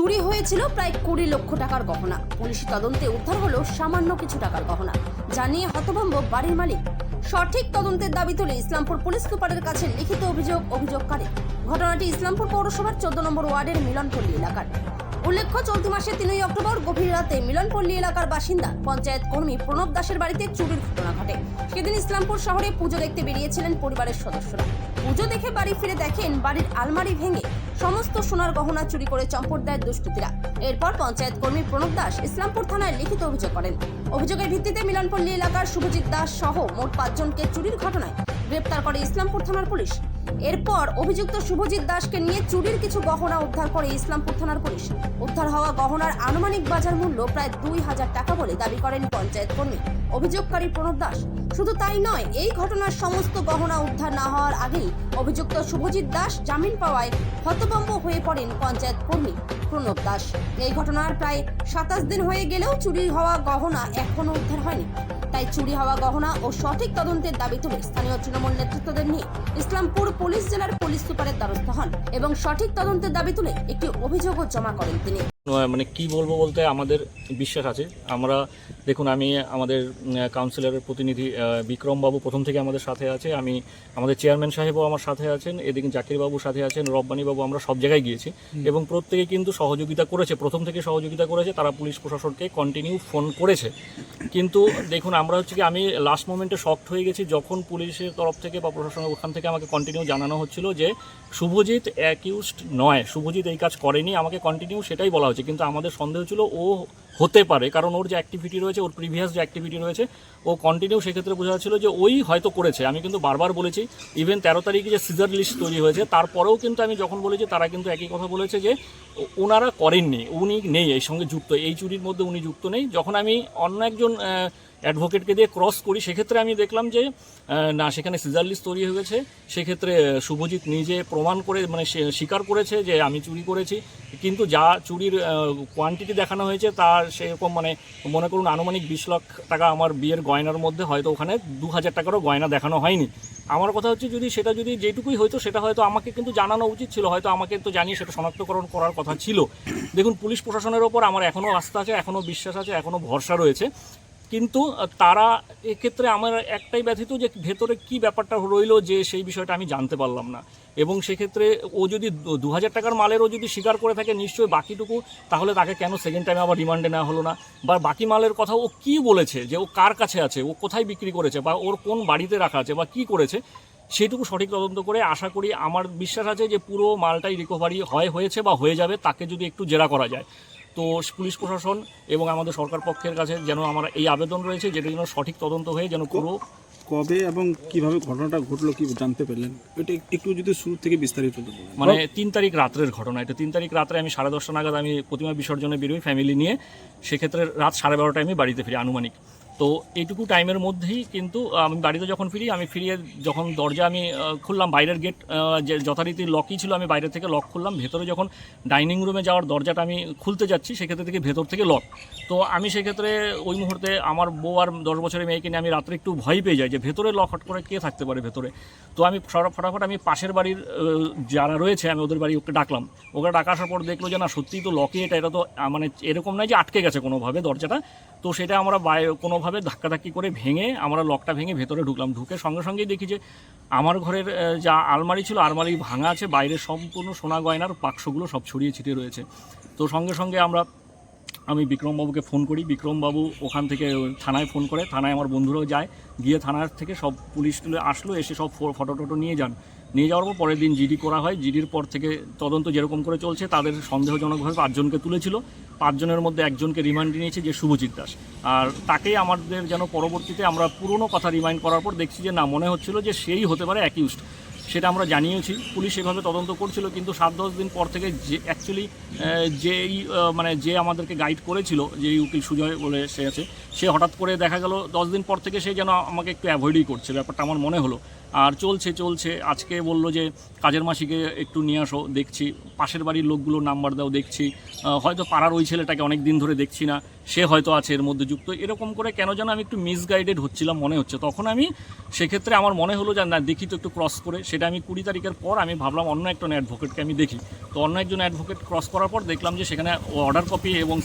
চুরি হয়েছিল প্রায় কুড়ি লক্ষ টাকার গহনা। পুলিশ তদন্তে উদ্ধার হলো সামান্য কিছু টাকার গহনা জানিয়ে হতভম্ব বাড়ির মালিক। সঠিক তদন্তের দাবি তুলে ইসলামপুর পুলিশ সুপারের কাছে লিখিত অভিযোগ অভিযোগকারী। ঘটনাটি ইসলামপুর পৌরসভার চোদ্দ নম্বর ওয়ার্ডের মিলনপল্লী এলাকার। উল্লেখ্য, চলতি মাসে তিনই অক্টোবর গভীর রাতে মিলনপল্লী এলাকার বাসিন্দা পঞ্চায়েত কর্মী প্রণব দাসের বাড়িতে চুরির ঘটনা ঘটে। সেদিন ইসলামপুর শহরে পুজো দেখতে বেরিয়েছিলেন পরিবারের সদস্যরা। পুজো দেখে বাড়ি ফিরে দেখেন বাড়ির আলমারি ভেঙে সমস্ত সোনার গহনা চুরি করে চম্পট দেয় দুষ্কৃতীরা। এরপর পঞ্চায়েত কর্মী প্রণব দাস ইসলামপুর থানায় লিখিত অভিযোগ করেন। অভিযোগের ভিত্তিতে মিলনপল্লী এলাকার শুভজিৎ দাস সহ মোট পাঁচজনকে চুরির ঘটনায় গ্রেপ্তার করে ইসলামপুর থানার পুলিশ। এরপর অভিযুক্ত শুভজিৎ দাসকে নিয়ে চুরির কিছু গহনা উদ্ধার করে ইসলামপুর থানার পুলিশ। উদ্ধার হওয়া গহনার আনুমানিক বাজার মূল্য প্রায় দুই হাজার টাকা বলে দাবি করেন পঞ্চায়েত কর্মী। অভিযোগকারী প্রণব দাস। শুধু তাই নয়, এই ঘটনার সমস্ত গহনা উদ্ধার না হওয়ার আগেই অভিযুক্ত শুভজিৎ দাস জামিন পাওয়ায় হতভম্ব হয়ে পড়েন পঞ্চায়েত কর্মী প্রণব দাস। এই ঘটনার প্রায় সাতাশ দিন হয়ে গেলেও চুরি হওয়া গহনা এখনও উদ্ধার হয়নি। তাই চুরি হওয়া গহনা ও সঠিক তদন্তের দাবি তুলে স্থানীয় তৃণমূল নেতৃত্বদের নিয়ে ইসলামপুর পুলিশ জেলার পুলিশ সুপারের দ্বারস্থ হন এবং সঠিক তদন্তের দাবি তুলে একটি অভিযোগও জমা করেন তিনি। মানে কি বলব বলতে আমাদের বিশ্বাস আছে। আমরা দেখুন আমি আমাদের কাউন্সিলরের প্রতিনিধি বিক্রমবাবু প্রথম থেকে আমাদের সাথে আছে। আমি আমাদের চেয়ারম্যান সাহেবও আমার সাথে আছেন এদিকে জাকিরবাবু সাথে আছেন রব্বানীবাবু আমরা সব জায়গায় গিয়েছি। এবং প্রত্যেকে কিন্তু সহযোগিতা করেছে প্রথম থেকে সহযোগিতা করেছে তারা পুলিশ প্রশাসনকে কন্টিনিউ ফোন করেছে। কিন্তু দেখুন আমরা হচ্ছে কি আমি লাস্ট মোমেন্টে শক্ট হয়ে গেছি যখন পুলিশের তরফ থেকে বা প্রশাসনের ওখান থেকে আমাকে কন্টিনিউ জানানো হচ্ছিল যে শুভজিৎ অ্যাকিউজড নয় শুভজিৎ এই কাজ করেনি আমাকে কন্টিনিউ সেটাই বলা হচ্ছে। কিন্তু আমাদের সন্দেহ ছিল ও হতে পারে, কারণ ওর যে অ্যাক্টিভিটি রয়েছে, ওর প্রিভিয়াস যে অ্যাক্টিভিটি রয়েছে, ও কন্টিনিউ সেক্ষেত্রে বোঝা যাচ্ছিল যে ওই হয়তো করেছে। আমি কিন্তু বারবার বলেছি ইভেন তেরো তারিখে যে সিজার লিস্ট তৈরি হয়েছে, তারপরেও কিন্তু আমি যখন বলেছি, তারা কিন্তু একই কথা বলেছে যে ওনারা করেননি, উনি নেই এই সঙ্গে যুক্ত। এই চুরির মধ্যে উনি যুক্ত নেই। যখন আমি অন্য একজন অ্যাডভোকেটকে দিয়ে ক্রস করি, সেক্ষেত্রে আমি দেখলাম যে না, সেখানে সিজার লিস্ট তৈরি হয়ে গেছে। সেক্ষেত্রে শুভজিৎ নিজে প্রমাণ করে মানে স্বীকার করেছে যে, আমি চুরি করেছি। কিন্তু যা চুরির কোয়ান্টিটি দেখানো হয়েছে তার সেরকম মানে মনে করুন, আনুমানিক বিশ লাখ টাকা আমার বিয়ের গয়নার মধ্যে হয়তো ওখানে দু হাজার টাকারও গয়না দেখানো হয়নি। আমার কথা হচ্ছে, যদি সেটা যদি যেটুকুই হয়তো সেটা হয়তো আমাকে কিন্তু জানানো উচিত ছিল, হয়তো আমাকে তো জানিয়ে সেটা শনাক্তকরণ করার কথা ছিল। দেখুন, পুলিশ প্রশাসনের ওপর আমার এখনও আস্থা আছে এখনও বিশ্বাস আছে এখনও ভরসা রয়েছে। কিন্তু তারা এক্ষেত্রে আমার একটাই ব্যথিত যে ভেতরে কি ব্যাপারটা রইল যে সেই বিষয়টা আমি জানতে পারলাম না। এবং সেক্ষেত্রে ও যদি দু হাজার টাকার মালেরও যদি স্বীকার করে থাকে নিশ্চয়ই বাকিটুকু, তাহলে তাকে কেন সেকেন্ড টাইমে আবার রিমান্ডে নেওয়া হলো না? বা বাকি মালের কথা ও কি বলেছে যে ও কার কাছে আছে? ও কোথায় বিক্রি করেছে? বা ওর কোন বাড়িতে রাখা আছে? বা কি করেছে? সেটুকু সঠিক তদন্ত করে আশা করি আমার বিশ্বাস আছে যে পুরো মালটাই রিকভারি হয়, হয়েছে বা হয়ে যাবে, তাকে যদি একটু জেরা করা যায়। তো পুলিশ প্রশাসন এবং আমাদের সরকার পক্ষের কাছে যেন আমার এই আবেদন রয়েছে যেটা যেন সঠিক তদন্ত হয়ে যেন পুরো কবে এবং কীভাবে ঘটনাটা ঘটলো কি জানতে পারলেন? এটা একটু যদি শুরু থেকে বিস্তারিত মানে তিন তারিখ রাত্রের ঘটনা। এটা তিন তারিখ রাত্রে আমি সাড়ে দশটা নাগাদ আমি প্রতিমা বিসর্জনে বেরোই ফ্যামিলি নিয়ে। সেক্ষেত্রে রাত সাড়ে বারোটায় আমি বাড়িতে ফিরি আনুমানিক। তো এইটুকু টাইমের মধ্যেই কিন্তু আমি বাড়িতে যখন ফিরি, আমি ফিরিয়ে যখন দরজা আমি খুললাম, বাইরের গেট যে যথারীতি লকই ছিল, আমি বাইরে থেকে লক খুললাম। ভেতরে যখন ডাইনিং রুমে যাওয়ার দরজাটা আমি খুলতে যাচ্ছি, সেক্ষেত্রে থেকে ভেতর থেকে লক তো আমি সেক্ষেত্রে ওই মুহূর্তে আমার বউ আর দশ বছরের মেয়েকে নিয়ে আমি রাত্রে একটু ভয় পেয়ে যাই যে, ভেতরে লক হট করে কে থাকতে পারে ভেতরে? তো আমি ফটাফট আমি পাশের বাড়ির যারা রয়েছে, আমি ওদের বাড়ি ওকে ডাকলাম। ওকে ডাকা আসার পর দেখল যে, না, সত্যিই তো লকে এটা এটা তো মানে এরকম নয় যে, আটকে গেছে কোনোভাবে দরজাটা। তো সেটা আমরা বাইরে কোনোভাবে ধাক্কাধাক্কি করে ভেঙে আমরা লকটা ভেঙে ভেতরে ঢুকলাম। ঢুকে সঙ্গে সঙ্গেই দেখি যে আমার ঘরের যা আলমারি ছিল, আলমারি ভাঙা আছে, বাইরে সম্পূর্ণ সোনা গয়নার বাক্সগুলো সব ছড়িয়ে ছিটিয়ে রয়েছে। তো সঙ্গে সঙ্গে আমরা, আমি বিক্রমবাবুকে ফোন করি। বিক্রমবাবু ওখান থেকে থানায় ফোন করে, থানায় আমার বন্ধুরাও যায়। গিয়ে থানার থেকে সব পুলিশ আসলো, এসে সব ফটো টটো নিয়ে যান। নিয়ে যাওয়ার পর পরের দিন জিডি করা হয়। জিডির পর থেকে তদন্ত যেরকম করে চলছে, তাদের সন্দেহজনকভাবে পাঁচজনকে তুলেছিল। পাঁচজনের মধ্যে একজনকে রিমান্ড নিয়েছে, যে শুভজিৎ দাস। আর তাকেই আমাদের যেন পরবর্তীতে আমরা পুরনো কথা রিমাইন্ড করার পর দেখছি যে না, মনে হচ্ছিল যে সেই হতে পারে অ্যাকিউজড। সেটা আমরা জানিয়েছি। পুলিশ এভাবে তদন্ত করছিল, কিন্তু সাত দশ দিন পর থেকে যে অ্যাকচুয়ালি যেই মানে যে আমাদেরকে গাইড করেছিল যে উকিল সুজয় বলে সে আছে, সে হঠাৎ করে দেখা গেল, দশ দিন পর থেকে সে যেন আমাকে একটু অ্যাভয়েডই করছে। ব্যাপারটা আমার মনে হলো। আর চলছে চলছে। আজকে বলল যে কাজের মাসিকে একটু নিয়ে আসো, দেখছি। পাশের বাড়ির লোকগুলোর নাম্বার দাও, দেখছি। হয়তো পাড়ার ওই ছেলেটাকে অনেক দিন ধরে দেখছি না, সে হয়তো আছে এর মধ্যে যুক্ত। এরকম করে কেন যেন আমি একটু মিসগাইডেড হচ্ছিলাম, মনে হচ্ছে। তখন আমি সেক্ষেত্রে আমার মনে হলো যে, না, দেখি তো একটু ক্রস করে। সেটা আমি কুড়ি তারিখের পর আমি ভাবলাম অন্য একজন অ্যাডভোকেটকে আমি দেখি। তো অন্য একজন অ্যাডভোকেট ক্রস করার পর দেখলাম যে, সেখানে অর্ডার কপি এবং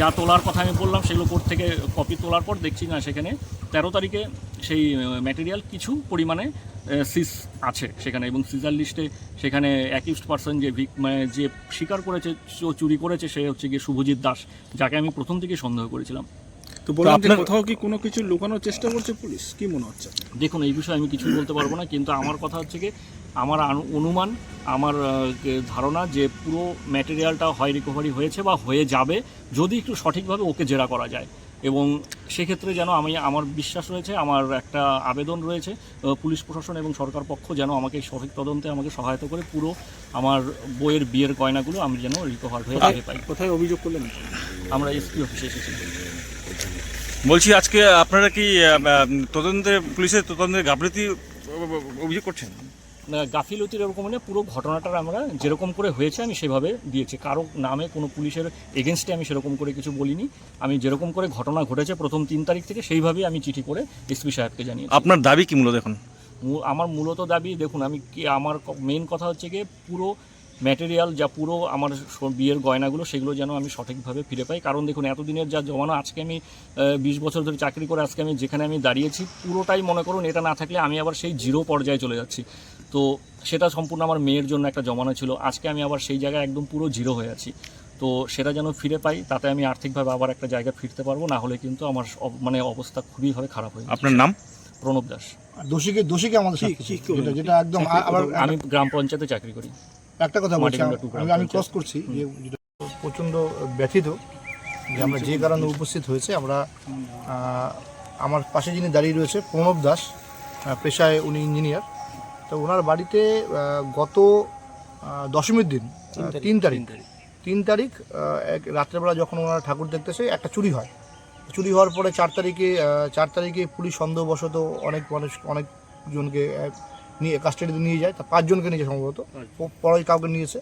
যা তোলার কথা আমি বললাম, সেগুলো কোর্ট থেকে কপি তোলার পর দেখছি না, সেখানে তেরো তারিখে সেই ম্যাটেরিয়াল কিছু পরিমাণে সিস আছে সেখানে এবং সিজার লিস্টে সেখানে অ্যাকিউজড পার্সন যে ভিক- মানে যে স্বীকার করেছে চুরি করেছে সে হচ্ছে গিয়ে শুভজিৎ দাস যাকে আমি প্রথম থেকে সন্দেহ করেছিলাম। তো বললাম যে আপনার- কোথাও কি কোনো কিছু লুকানোর চেষ্টা করছে পুলিশ? কি মনে হচ্ছে দেখুন এই বিষয়ে আমি কিছুই বলতে পারব না কিন্তু আমার কথা হচ্ছে কি আমার অনুমান আমার ধারণা যে পুরো ম্যাটেরিয়ালটা হয় রিকভারি হয়েছে বা হয়ে যাবে যদি একটু সঠিকভাবে ওকে জেরা করা যায়। এবং সেক্ষেত্রে যেন আমি আমার বিশ্বাস রয়েছে আমার একটা আবেদন রয়েছে পুলিশ প্রশাসন এবং সরকার পক্ষ যেন আমাকে সঠিক তদন্তে আমাকে সহায়তা করে পুরো আমার বইয়ের বিয়ের গয়নাগুলো আমি যেন রিকভার হয়ে ফিরে পাই। কোথায় অভিযোগ করলেন? আমরা এসপি অফিসে এসেছি। বলছি আজকে আপনারা কি তদন্তে পুলিশের তদন্তের গাফলতি অভিযোগ করছেন? গাফিলতির এরকম মানে পুরো ঘটনাটার আমরা যেরকম করে হয়েছে আমি সেভাবে দিয়েছি। কারও নামে কোনো পুলিশের এগেনস্টে আমি সেরকম করে কিছু বলিনি। আমি যেরকম করে ঘটনা ঘটেছে প্রথম তিন তারিখ থেকে সেইভাবেই আমি চিঠি করে এসপি সাহেবকে জানিয়েছি। আপনার দাবি কি মূলত এখন? আমার মূলত দাবি দেখুন আমি কি আমার মেন কথা হচ্ছে গিয়ে পুরো ম্যাটেরিয়াল যা পুরো আমার বিয়ের গয়নাগুলো সেগুলো যেন আমি সঠিকভাবে ফিরে পাই। কারণ দেখুন এতদিনের যা জমানো আজকে আমি বিশ বছর ধরে চাকরি করে আজকে আমি যেখানে আমি দাঁড়িয়েছি পুরোটাই মনে করুন এটা না থাকলে আমি আবার সেই জিরো পর্যায়ে চলে যাচ্ছি। তো সেটা সম্পূর্ণ আমার মেয়ের জন্য একটা জমানো ছিল। আজকে আমি আবার সেই জায়গায় একদম পুরো জিরো হয়ে আছি। তো সেটা যেন ফিরে পাই তাতে আমি আর্থিকভাবে আবার একটা জায়গা ফিরতে পারব না হলে কিন্তু আমার মানে অবস্থা খুবই ভাবে খারাপ হয়ে যাবে। আপনার নাম? প্রণব দাস। দোষীকে দোষীকে আমাদের? যেটা যেটা একদম আবার আমি গ্রাম পঞ্চায়েতে চাকরি করি। একটা কথা বলছি আমি-। ক্রস করছি যে যেটা প্রচণ্ড ব্যথিত যে আমরা যে কারণে উপস্থিত হয়েছে আমরা আমার পাশে যিনি দাঁড়িয়ে রয়েছে প্রণব দাস পেশায় উনি ইঞ্জিনিয়ার তো ওনার বাড়িতে গত দশমীর দিন তিন তারিখ তিন তারিখ। এক রাত্রেবেলা যখন ওনারা ঠাকুর দেখতেছে একটা চুরি হয়। চুরি হওয়ার পরে চার তারিখে চার তারিখে পুলিশ সন্দেহবশত অনেক মানুষ অনেকজনকে নিয়ে কাস্টাডিতে নিয়ে যায়। তা পাঁচজনকে নিয়েছে সম্ভবত। পরে কাউকে নিয়েছে।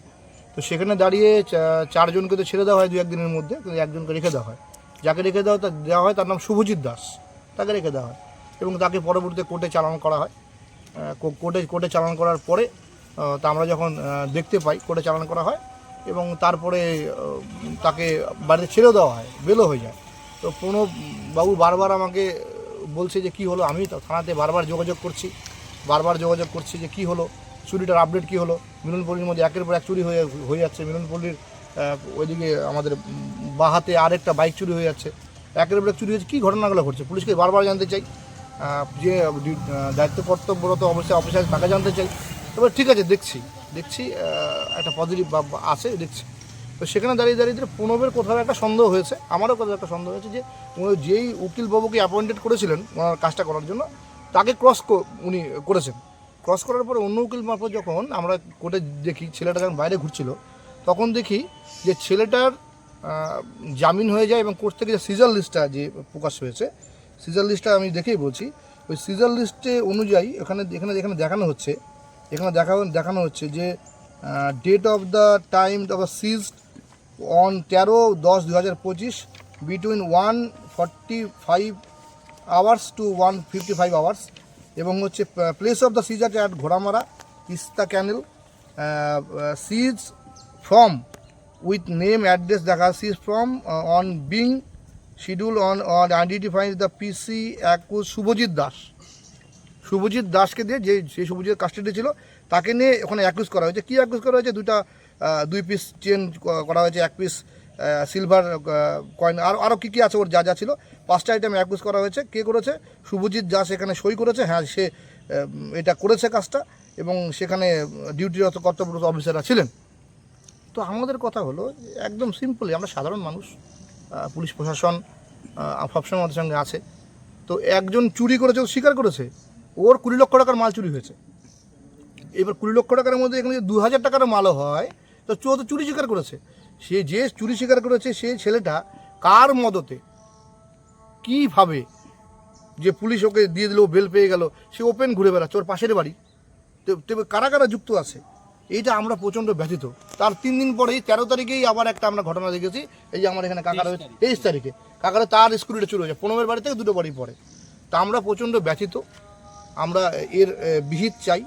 তো সেখানে দাঁড়িয়ে চারজনকে তো ছেড়ে দেওয়া হয় দু একদিনের মধ্যে কিন্তু একজনকে রেখে দেওয়া হয়। যাকে রেখে দেওয়া তা- দেওয়া হয় তার নাম শুভজিৎ দাস। তাকে রেখে দেওয়া হয়। এবং তাকে পরবর্তীতে কোর্টে চালান করা হয়। কোর্টে কোর্টে চালান করার পরে তা আমরা যখন দেখতে পাই কোর্টে চালান করা হয় এবং তারপরে তাকে বাড়িতে ছেড়ে দেওয়া হয় বেলও হয়ে যায়। তো প্রণব বাবু বারবার আমাকে বলছে যে কি হলো আমি থানাতে বারবার যোগাযোগ করছি বারবার যোগাযোগ করছি যে কি হলো চুরিটার আপডেট কি হলো মিলনপল্লির মধ্যে একের পর এক চুরি হয়ে হয়ে যাচ্ছে মিলনপল্লির ওইদিকে আমাদের উম, বাঁ হাতে আরেকটা বাইক চুরি হয়ে যাচ্ছে একের পর এক চুরি হয়েছে কী ঘটনাগুলো ঘটছে পুলিশকে বারবার জানতে চাই। যে দায়িত্ব কর্তব্যরত অবশ্যই অফিসার তাকে জানতে চাই। তবে ঠিক আছে, দেখছি। দেখছি একটা পজিটিভ আছে, দেখছি। তো সেখানে দাঁড়িয়ে দাঁড়িয়ে দাঁড়িয়ে প্রণবের কোথাও একটা সন্দেহ হয়েছে, আমারও কোথাও একটা সন্দেহ হয়েছে যে, উনি যেই উকিল বাবুকে অ্যাপয়েন্টেড করেছিলেন, ওনার কাজটা করার জন্য, তাকে ক্রস উনি করেছেন। ক্রস করার পরে অন্য উকিল মারফত যখন আমরা কোর্টে দেখি, ছেলেটা যখন বাইরে ঘুরছিল, তখন দেখি যে ছেলেটার জামিন হয়ে যায় এবং কোর্ট থেকে যে সিজার লিস্টটা যে প্রকাশ হয়েছে সিজার লিস্টটা আমি দেখেই বলছি। ওই সিজার লিস্টে অনুযায়ী এখানে এখানে এখানে দেখানো হচ্ছে, এখানে দেখা, দেখানো হচ্ছে যে date of the time of the seize on তেরো দশ দু হাজার পঁচিশ between one forty five hours two one fifty five hours এবং হচ্ছে place of the seize at Ghoramara, Teesta canal seize from with name address দেখা seize from on being schedule on on identifying the PC একুশ শুভজিৎ দাস শুভজিৎ দাসকে দিয়ে যে সেই Subhajit custody ছিল, তাকে নিয়ে ওখানে অ্যাকুজ করা হয়েছে। কী অ্যাকুজ করা হয়েছে? দুটা দুই পিস চেন করা হয়েছে। এক পিস সিলভার কয়েন আর আরও কী কী আছে ওর যা যা ছিল? পাঁচটা আইটেম অ্যাকুজ করা হয়েছে। কে করেছে? শুভজিৎ দাস এখানে সই করেছে। হ্যাঁ সে এটা করেছে কাজটা এবং সেখানে ডিউটিরত কর্তব্যরত অফিসাররা ছিলেন। তো আমাদের কথা হলো, একদম সিম্পলি আমরা সাধারণ মানুষ। পুলিশ প্রশাসন সবসময় আমাদের সঙ্গে আছে। তো একজন চুরি করেছে, ও স্বীকার করেছে, ওর কুড়ি লক্ষ টাকার মাল চুরি হয়েছে। এবার কুড়ি লক্ষ টাকার মধ্যে এখানে যদি দু হাজার টাকার মালও হয়, তো চো তো চুরি স্বীকার করেছে। সে যে চুরি স্বীকার করেছে সেই ছেলেটা কার মদতে, কীভাবে যে পুলিশ ওকে দিয়ে দিল, বেল পেয়ে গেল, সে ওপেন ঘুরে বেড়াচ্ছে, ওর পাশের বাড়ি। তো তবে কারা কারা যুক্ত আছে? এইটা আমরা প্রচণ্ড ব্যথিত। তার তিন দিন পরেই তেরো তারিখেই আবার একটা আমরা ঘটনা দেখেছি। এই যে আমার এখানে কাকার তেইশ তারিখে। কাকারা তার স্কুলটা চলে যায়। পনেরোর বাড়ি থেকে দুটো বাড়ি পরে তা আমরা প্রচণ্ড ব্যথিত। আমরা এর বিহিত চাই।